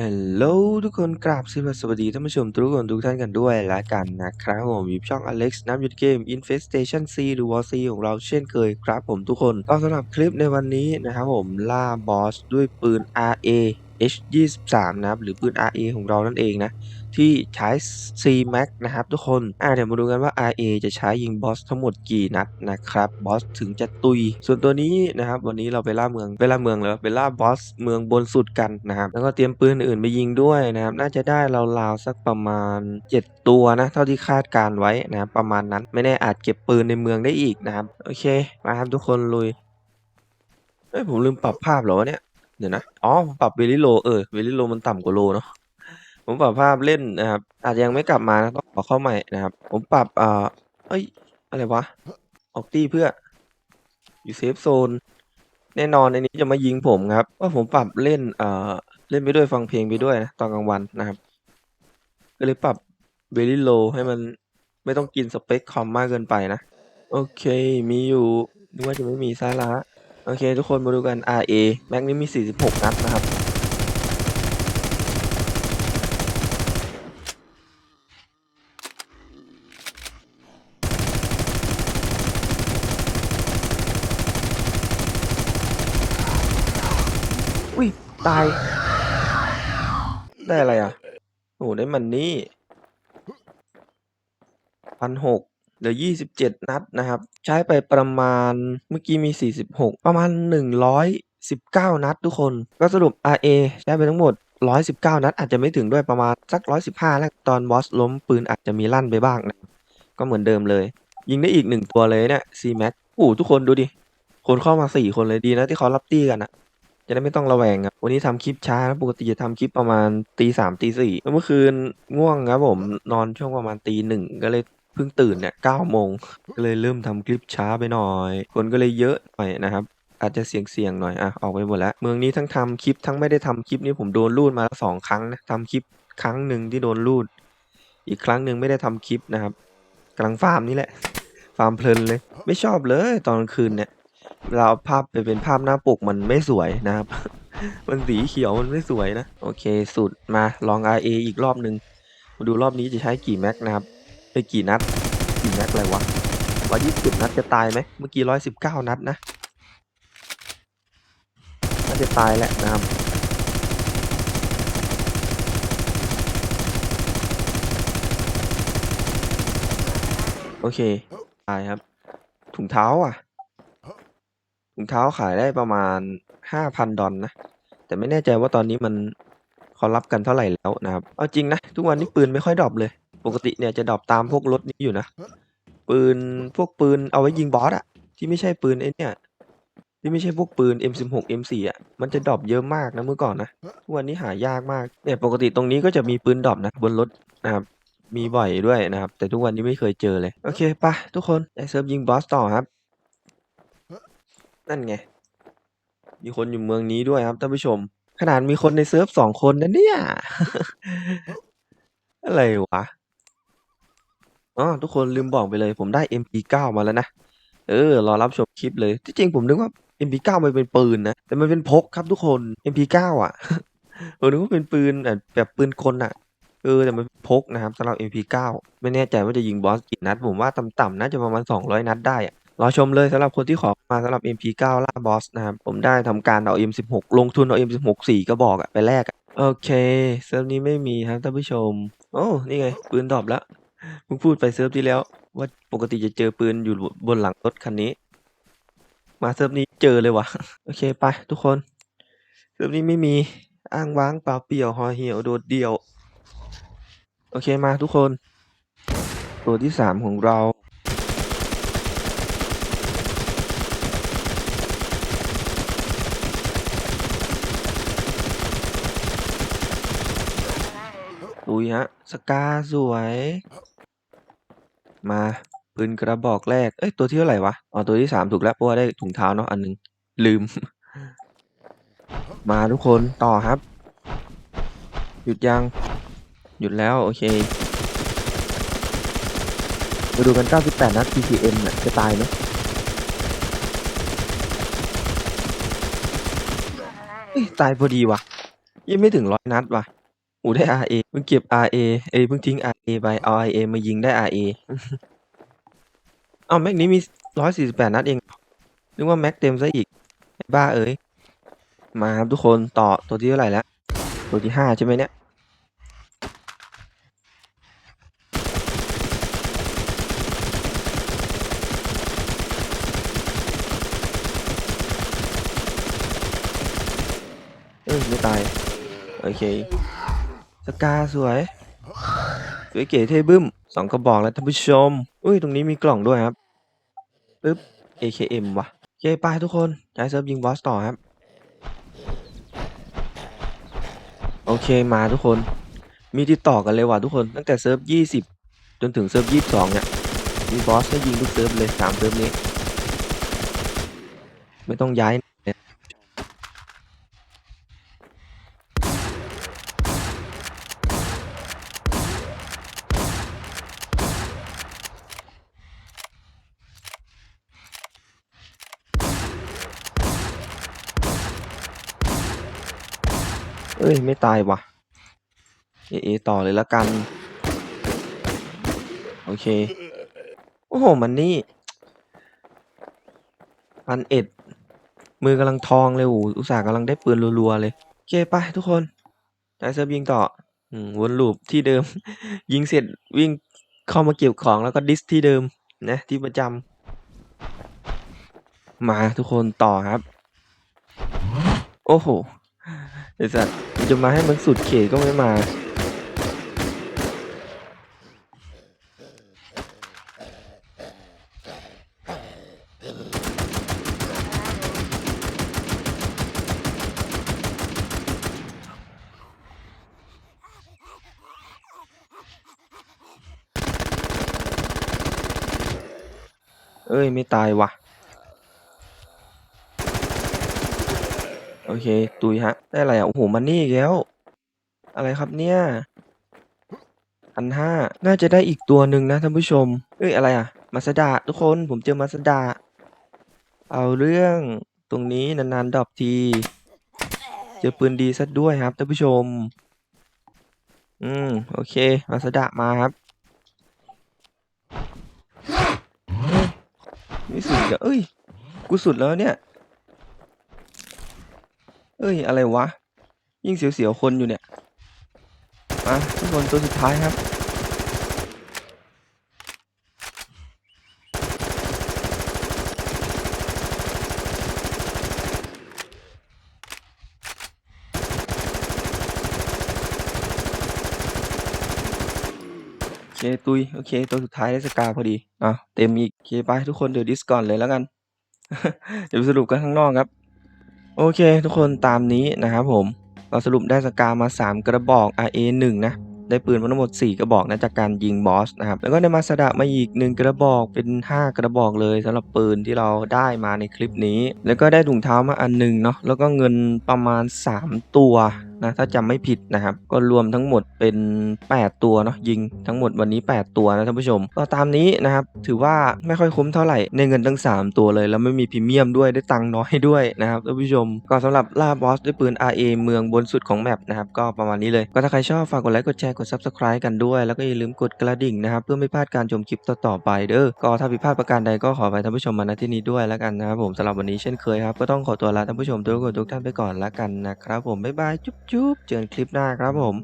ฮัลโหลทุกคนกราบสวัสดีท่านผู้ชมทุกคนทุกท่านกันด้วยละกันนะครับผมอยู่ช่อง Alex น้ำหยุดเกม Infestation C หรือ War C ของเราเช่นเคยครับผมทุกคนก็สำหรับคลิปในวันนี้นะครับผมล่าบอสด้วยปืน RA H23 นะครับหรือปืน RA ของเรานั่นเองนะ ที่ใช้ C Max นะครับทุกคน อ่าเดี๋ยวมาดูกันว่า RA จะใช้ยิงบอสทั้งหมดกี่นัดนะครับบอสถึงจะตุย ส่วนตัวนี้นะครับ วันนี้เราไปล่าเมืองไปล่าเมืองเลยไปล่าบอสเมืองบนสุดกันนะครับ แล้วก็เตรียมปืนอื่นไปยิงด้วยนะครับ น่าจะได้ราวๆสักประมาณ 7 ตัวนะ เท่าที่คาดการไว้นะครับประมาณนั้นไม่แน่อาจเก็บปืนในเมืองได้อีกนะครับโอเคมาครับทุกคนลุยเฮ้ยผมลืมปรับภาพเหรอเนี่ย เดี๋ยวนะ อ๋อปรับเวลิโลเออเวลิโลมันต่ำกว่าโลเนาะ ผมปรับภาพเล่นนะครับ อาจจะยังไม่กลับมานะต้องขอเข้าใหม่นะครับ ผมปรับอ่าเอ้ย อะไรวะ ออกตี้เพื่อ อยู่เซฟโซน แน่นอนในนี้จะมายิงผมครับว่าผมปรับเล่นเอ่อเล่นไปด้วยฟังเพลงไปด้วยนะตอนกลางวันนะครับ ก็เลยปรับเวลิโลให้มันไม่ต้องกินสเปคคอมมากเกินไปนะ โอเค มีอยู่นึกว่าจะไม่มีซาระ โอเค ทุกคนมาดูกัน RA แม็กนี้มี 46 นัดนะครับ อุ้ย ตาย ได้อะไรอะ โอ้ได้มันนี่พันหก เหลือยี่สิบเจ็ดนัดนะครับ ใช้ไปประมาณเมื่อกี้มีสี่สิบหกประมาณหนึ่งร้อยสิบเก้านัดทุกคน ก็สรุป RA ใช้ไปทั้งหมดร้อยสิบเก้านัด อาจจะไม่ถึงด้วยประมาณสักร้อยสิบห้าแล้วตอนบอสล้มปืนอาจจะมีลั่นไปบ้างนะ ก็เหมือนเดิมเลย ยิงได้อีกหนึ่งตัวเลยเนี่ย C Max โอ้ทุกคนดูดิ คนเข้ามาสี่คนเลยดีนะที่เขารับตี้กันอะจะได้ไม่ต้องระแวงครับ วันนี้ทำคลิปช้านะปกติจะทำคลิปประมาณตีสามตีสี่เมื่อคืนง่วงครับผมนอนช่วงประมาณตีหนึ่งก็เลย เพิ่งตื่นเนี่ยเก้าโมงก็เลยเริ่มทำคลิปช้าไปหน่อย คนก็เลยเยอะหน่อยนะครับ อาจจะเสียงเสียงหน่อยอะออกไปหมดแล้ว เมืองนี้ทั้งทำคลิปทั้งไม่ได้ทำคลิปนี้ผมโดนรูดมาแล้วสองครั้งนะทำคลิปครั้งหนึ่งที่โดนรูด อีกครั้งหนึ่งไม่ได้ทำคลิปนะครับกำลังฟาร์มนี่แหละ ฟาร์มเพลินเลย ไม่ชอบเลยตอนกลางคืนเนี่ยเวลาเอาภาพไปเป็นภาพหน้าปกมันไม่สวยนะครับ มันสีเขียวมันไม่สวยนะ โอเคสุดมาลอง RA อีกรอบหนึ่งมาดูรอบนี้จะใช้กี่แม็กนะครับ ไปกี่นัด กี่แม็กอะไรวะร้อยี่สิบนัดจะตายไหม เมื่อกี้ร้อยสิบเก้านัดนะน่าจะตายแหละนะครับโอเค ตายครับ ถุงเท้าอะ ถุงเท้าขายได้ประมาณห้าพันดอลนะ แต่ไม่แน่ใจว่าตอนนี้มันเขารับกันเท่าไหร่แล้วนะครับ เอาจริงนะ ทุกวันนี้ปืนไม่ค่อยดรอปเลย ปกติเนี่ยจะดรอปตามพวกรถนี้อยู่นะ ปืนพวกปืนเอาไว้ยิงบอสอะที่ไม่ใช่ปืนไอ้เนี่ย ที่ไม่ใช่พวกปืน M16 M4 อะมันจะดรอปเยอะมากนะเมื่อก่อนนะทุกวันนี้หายากมากเนี่ยปกติตรงนี้ก็จะมีปืนดรอปนะบนรถนะครับมีบ่อยด้วยนะครับ แต่ทุกวันนี้ไม่เคยเจอเลย โอเคปะทุกคนไอเซิร์ฟยิงบอสต่อครับ นั่นไง มีคนอยู่เมืองนี้ด้วยครับท่านผู้ชม ขนาดมีคนในเซิร์ฟสองคนนะเนี่ย อะไรวะ อ๋อ ทุกคนลืมบอกไปเลย ผมได้ MP9 มาแล้วนะ เออ รอรับชมคลิปเลย ที่จริงผมนึกว่า MP9 มันเป็นปืนนะ แต่มันเป็นพกครับทุกคน MP9 อะ ผมนึกว่าเป็นปืนแบบแบบปืนคนอะ เออ แต่มันพกนะครับสำหรับ MP9 ไม่แน่ใจว่าจะยิงบอสกี่นัด ผมว่าต่ำๆน่าจะประมาณ 200 นัดได้อะรอชมเลยสำหรับคนที่ขอมาสำหรับ MP9 ล่าบอสนะครับ ผมได้ทำการเอา M16 ลงทุนเอา M16 สี่กระบอกอะไปแลกอะโอเคเซิร์ฟนี้ไม่มีครับท่านผู้ชม โอ้ นี่ไง ปืนดรอปแล้ว มึงพูดไปเซิร์ฟที่แล้ว ว่าปกติจะเจอปืนอยู่บนหลังรถคันนี้ มาเซิร์ฟนี้เจอเลยวะโอเคไปทุกคน เซิร์ฟนี้ไม่มีอ้างว้างเปล่าเปลี่ยวหอเหี่ยวโดดเดี่ยว โอเคมาทุกคน ตัวที่สามของเรา ลุยฮะ สกาสวย มาปืนกระบอกแรก เอ้ย ตัวที่เท่าไหร่วะ อ๋อ ตัวที่สามถูกแล้วเพราะว่าได้ถุงเท้าเนาะอันหนึง ลืม มาทุกคนต่อครับ หยุดยัง หยุดแล้ว โอเคมาดูกัน 98 นัด PPM เนี่ยจะตายไหมตายพอดีวะ ยังไม่ถึงร้อยนัดว่ะ อ้ได้ RA เพิ่งเก็บ RA เอ้ยเพิ่งทิ้ง RA ไปเอา RA มายิงได้ RA อ้าวแม็กนี้มีร้อยสี่สิบแปดนัดเอง นึกว่าแม็กเต็มซะอีก บ้าเอ้ย มาครับทุกคนต่อตัวที่เท่าไหร่แล้ว ตัวที่ห้าใช่ไหมเนี่ย เอ้ยไม่ตาย โอเค สกาสวย สวยเก๋เท่บึ้มสองกระบอกแล้วท่านผู้ชม อุ้ยตรงนี้มีกล่องด้วยครับปึ๊บ AKM ว่ะโอเคไปทุกคนย้ายเซิร์ฟยิงบอสต่อครับ โอเคมาทุกคน มีติดต่อกันเลยว่ะทุกคน ตั้งแต่เซิร์ฟยี่สิบจนถึงเซิร์ฟยี่สิบสองเนี่ยมีบอสให้ยิงทุกเซิร์ฟเลยสามเซิร์ฟนี้ ไม่ต้องย้าย เอ้ย ไม่ตายวะเอเอต่อเลยละกัน โอเค โอ้โห มันนี่พันเอ็ด มือกำลังทองเลยโอ้อุตส่าห์กำลังได้ปืนรัวๆเลยโอเคไปทุกคนจ่ายเซิร์ฟยิงต่อวนลูปที่เดิม ยิงเสร็จวิ่งเข้ามาเก็บของแล้วก็ดิสที่เดิมนะที่ประจำมาทุกคนต่อครับ โอ้โห ไอ้สัตว์จะมาให้มันสุดเขตก็ไม่มา เอ้ย ไม่ตายว่ะ โอเค ตุยฮะ ได้อะไรอะ โอ้โห มันนี่อีกแล้ว อะไรครับเนี่ยพันห้าน่าจะได้อีกตัวหนึ่งนะท่านผู้ชม เอ้ย อะไรอะ มาสดาทุกคน ผมเจอมาสดา เอาเรื่องตรงนี้นานๆดรอปที เจอปืนดีซะด้วยครับท่านผู้ชม อืม โอเค มาสดามาครับไม่สุดอะเอ้ย กูสุดแล้วเนี่ย เอ้ย อะไรวะ ยิ่งเสียวๆคนอยู่เนี่ย มาทุกคนตัวสุดท้ายครับ โอเค ตุย โอเค ตัวสุดท้ายได้สกาพอดี อะ เต็มอีก โอเค ไปทุกคนเดี๋ยวดิสก่อนเลยแล้วกัน เดี๋ยวสรุปกันข้างนอกครับ โอเค ทุกคนตามนี้นะครับผม เราสรุปได้สกามา 3 กระบอก RA 1นะ ได้ปืนมาทั้งหมด 4 กระบอกนะจากการยิงบอสนะครับ แล้วก็ได้มาสดะมาอีก 1 กระบอกเป็น 5 กระบอกเลยสำหรับปืนที่เราได้มาในคลิปนี้ แล้วก็ได้ถุงเท้ามาอันหนึ่งเนาะ แล้วก็เงินประมาณ 3 ตัว นะถ้าจำไม่ผิดนะครับ ก็รวมทั้งหมดเป็น 8 ตัวเนาะยิงทั้งหมดวันนี้ 8 ตัวนะท่านผู้ชม ก็ตามนี้นะครับถือว่าไม่ค่อยคุ้มเท่าไหร่ในเงินทั้ง 3 ตัวเลย แล้วไม่มีพรีเมียมด้วยได้ตังค์น้อยด้วยนะครับท่านผู้ชม ก็สำหรับล่าบอสด้วยปืน RA เมืองบนสุดของแมปนะครับก็ประมาณนี้เลย ก็ถ้าใครชอบฝากกดไลค์กดแชร์กด Subscribe กันด้วย แล้วก็อย่าลืมกดกระดิ่งนะครับเพื่อไม่พลาดการชมคลิปต่อๆไปเด้อก็ถ้าผิดพลาดประการใดก็ขอไปท่านผู้ชมมาณที่นี้ด้วยแล้วกันนะครับผมสำหรับวันนี้เช่นเคยครับก็ต้องขอตัวลาท่านผู้ชมทุกคนทุกท่านไปก่อนแล้วกันนะครับผมบ๊ายบายจุ๊บๆเจอกันคลิปหน้าครับผม